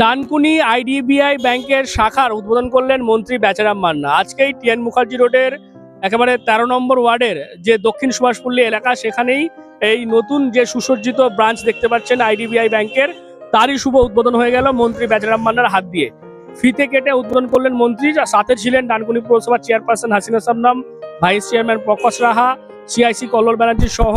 Dankuni IDBI ব্যাংকের শাখার উদ্বোধন করলেন মন্ত্রী বেচারাম মান্না। আজকেই টিএন মুখার্জি রোডের একেবারে তেরো নম্বর ওয়ার্ডের যে দক্ষিণ সুভাষপল্লী এলাকা, সেখানেই এই নতুন যে সুসজ্জিত ব্রাঞ্চ দেখতে পাচ্ছেন আইডিবিআই ব্যাংকের, তারই শুভ উদ্বোধন হয়ে গেল মন্ত্রী বেচারাম মান্নার হাত দিয়ে। ফিতে কেটে উদ্বোধন করলেন মন্ত্রী সাথে ছিলেন ডানকুনি পৌরসভার chairperson Hasina সামনাম, vice chairman Prakash Raha, CIC Kallol Banerjee সহ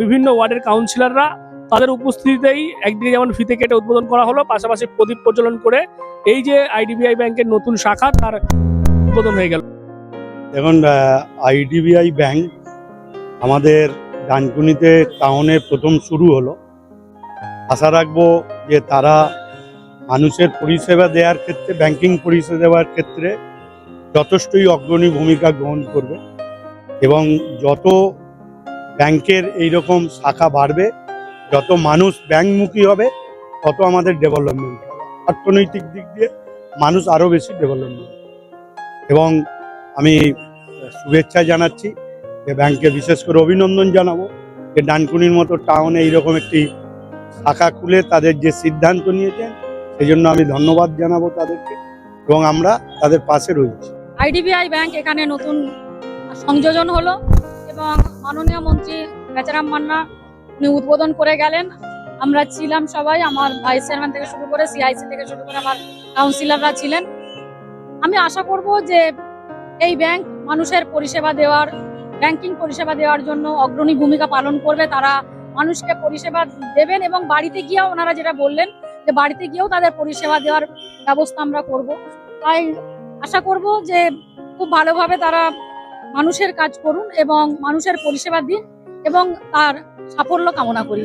বিভিন্ন ওয়ার্ডের কাউন্সিলররা। তাদের উপস্থিতিতেই একদিকে যেমন ফিতে কেটে উদ্বোধন করা হলো, পাশাপাশি প্রদীপ প্রজ্বলন করে এই যে আইডিবিআই ব্যাংকের নতুন শাখা তার উদ্বোধন হয়ে গেল। এখন আইডিবিআই ব্যাংক আমাদের ডানকুনিতে টাউনে প্রথম শুরু হলো। আশা রাখব যে তারা মানুষের পরিষেবা দেওয়ার ক্ষেত্রে, ব্যাংকিং পরিষেবা দেওয়ার ক্ষেত্রে যথেষ্টই অগ্রণী ভূমিকা গ্রহণ করবে এবং যত ব্যাংকের এই রকম শাখা বাড়বে যত মানুষ ব্যাংকমুখী হবে, তত আমাদের ডেভেলপমেন্ট হবে। অর্থনৈতিক দিক দিয়ে মানুষ আরও বেশি ডেভেলপমেন্ট এবং আমি শুভেচ্ছা জানাচ্ছি যে ব্যাংকে বিশেষ করে অভিনন্দন জানাব যে ডানকুনির মতো টাউনে এইরকম একটি শাখা খুলে তাদের যে সিদ্ধান্ত নিয়েছেন সেই জন্য আমি ধন্যবাদ জানাব তাদেরকে এবং আমরা তাদের পাশে রয়েছি। আইডিবিআই ব্যাংক এখানে নতুন সংযোজন হলো এবং মাননীয় মন্ত্রী বেচারাম মান্না উনি উদ্বোধন করে গেলেন। আমরা ছিলাম সবাই, আমার ভাইস চেয়ারম্যান থেকে শুরু করে সিআইসি থেকে শুরু করে আমার কাউন্সিলররা ছিলেন। আমি আশা করব যে এই ব্যাংক মানুষের পরিষেবা দেওয়ার ব্যাংকিং পরিষেবা দেওয়ার জন্য অগ্রণী ভূমিকা পালন করবে। তারা মানুষকে পরিষেবা দেবেন এবং বাড়িতে গিয়েও ওনারা যেটা বললেন যে বাড়িতে গিয়েও তাদের পরিষেবা দেওয়ার ব্যবস্থা আমরা করব। তাই আশা করব যে খুব ভালোভাবে তারা মানুষের কাজ করুন এবং মানুষের পরিষেবা দিন। এবং তার সাফল্য কামনা করি।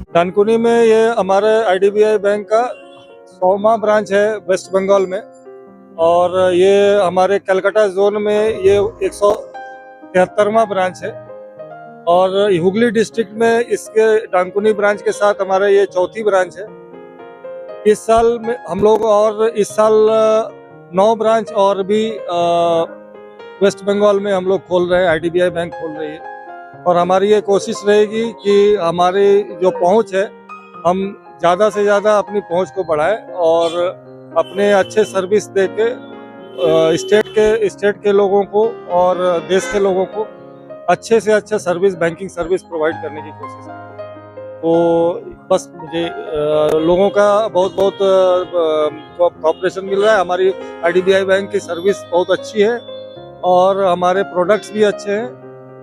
Dankuni में ये हमारे आईडीबीआई बैंक का सौमा ब्रांच है वेस्ट बंगाल में। और ये हमारे कलकत्ता जोन में ये एक सौ तिहत्तरवा ब्रांच है। और हुगली डिस्ट्रिक्ट में इसके डानकुनी ब्रांच के साथ हमारा ये चौथी ब्रांच है। इस साल में हम लोग और इस साल नौ ब्रांच और भी वेस्ट बंगाल में हम लोग खोल रहे हैं आईडीबीआई बैंक खोल रही है। और हमारी ये कोशिश रहेगी कि हमारी जो पहुँच है, हम ज़्यादा से ज़्यादा अपनी पहुँच को बढ़ाएँ और अपने अच्छे सर्विस दे के स्टेट के स्टेट के लोगों को और देश के लोगों को अच्छे से अच्छा सर्विस बैंकिंग सर्विस प्रोवाइड करने की कोशिश करें। तो बस मुझे लोगों का बहुत बहुत कॉपरेशन मिल रहा है। हमारी आईडीबीआई बैंक की सर्विस बहुत अच्छी है और हमारे प्रोडक्ट्स भी अच्छे हैं।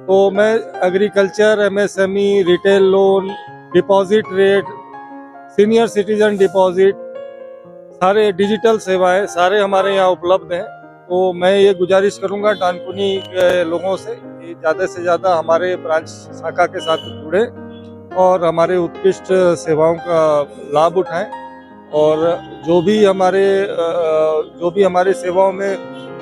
तो मैं agriculture MSME retail loan deposit rate senior citizen deposit digital digital सेवाएँ, सारे हमारे यहाँ उपलब्ध हैं। तो मैं ये गुजारिश करूँगा डानकुनी के लोगों से कि ज़्यादा से ज़्यादा हमारे ब्रांच शाखा के साथ जुड़े और हमारे उत्कृष्ट सेवाओं का लाभ उठाएँ और जो भी हमारे जो भी हमारे सेवाओं में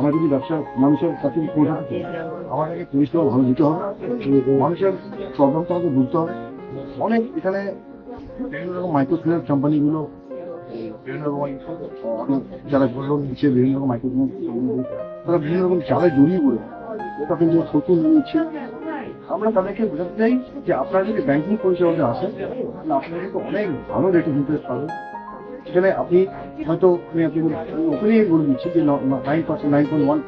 আমরা যদি ব্যবসা মানুষের কাছে পৌঁছাতে চাই আমাদেরকে পরিষেবা ভালো দিতে হবে। মানুষের প্রবলেমটা আমাকে বুঝতে হবে। অনেক এখানে বিভিন্ন রকম মাইক্রো ফিন্যান্স কোম্পানিগুলো বিভিন্ন রকম যারা গোল্ড নিচ্ছে, বিভিন্ন রকম মাইক্রো ফিন্যান্স তারা বিভিন্ন রকম চালে জড়িয়ে পড়ে ওটা কিন্তু শোষণ নিচ্ছে। আমরা তাদেরকে বোঝাতে চাই যে আপনারা যদি ব্যাংকিং পরিষেবাতে আসেন, তাহলে আপনারা কিন্তু অনেক ভালো রেট ইন্টারেস্ট পাবেন। সেখানে আপনি হয়তো আমি আপনি ওপেনিং বলে দিচ্ছি যে nine percent nine point one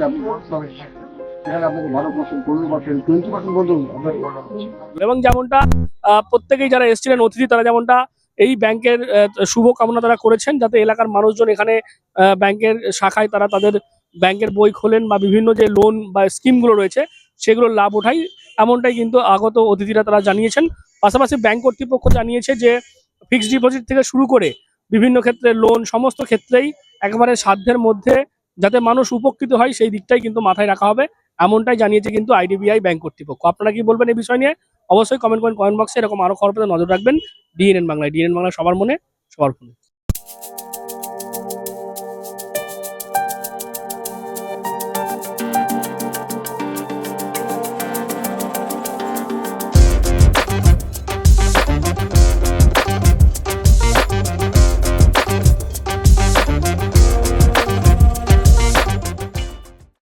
আপনি এবং যেমনটা প্রত্যেকেই যারা এসেছিলেন অতিথি তারা যেমনটা এই ব্যাংকের আহ, শুভ কামনা তারা করেছেন যাতে এলাকার মানুষজন এখানে ব্যাংকের শাখায় তারা তাদের ব্যাংকের বই খোলেন বা বিভিন্ন যে লোন বা স্কিমগুলো রয়েছে সেগুলোর লাভ ওঠাই এমনটাই কিন্তু আগত অতিথিরা তারা জানিয়েছেন। পাশাপাশি ব্যাংক কর্তৃপক্ষ জানিয়েছে যে ফিক্সড ডিপোজিট থেকে শুরু করে বিভিন্ন ক্ষেত্রে লোন সমস্ত ক্ষেত্রেই একেবারে সাধ্যের মধ্যে যাতে মানুষ উপকৃত হয়, সেই দিকটাই কিন্তু মাথায় রাখা হবে। এমনটাই জানিয়েছে কিন্তু আইডিবিআই ব্যাংক কর্তৃপক্ষ। আপনারা কি বলবেন এই বিষয় নিয়ে? অবশ্যই কমেন্ট করেন কমেন্ট বক্সে এরকম আরও খবর পেতে নজর রাখবেন। ডিএনএন বাংলায় ডিএনএন বাংলা সবার মনে, সবার ফোনে।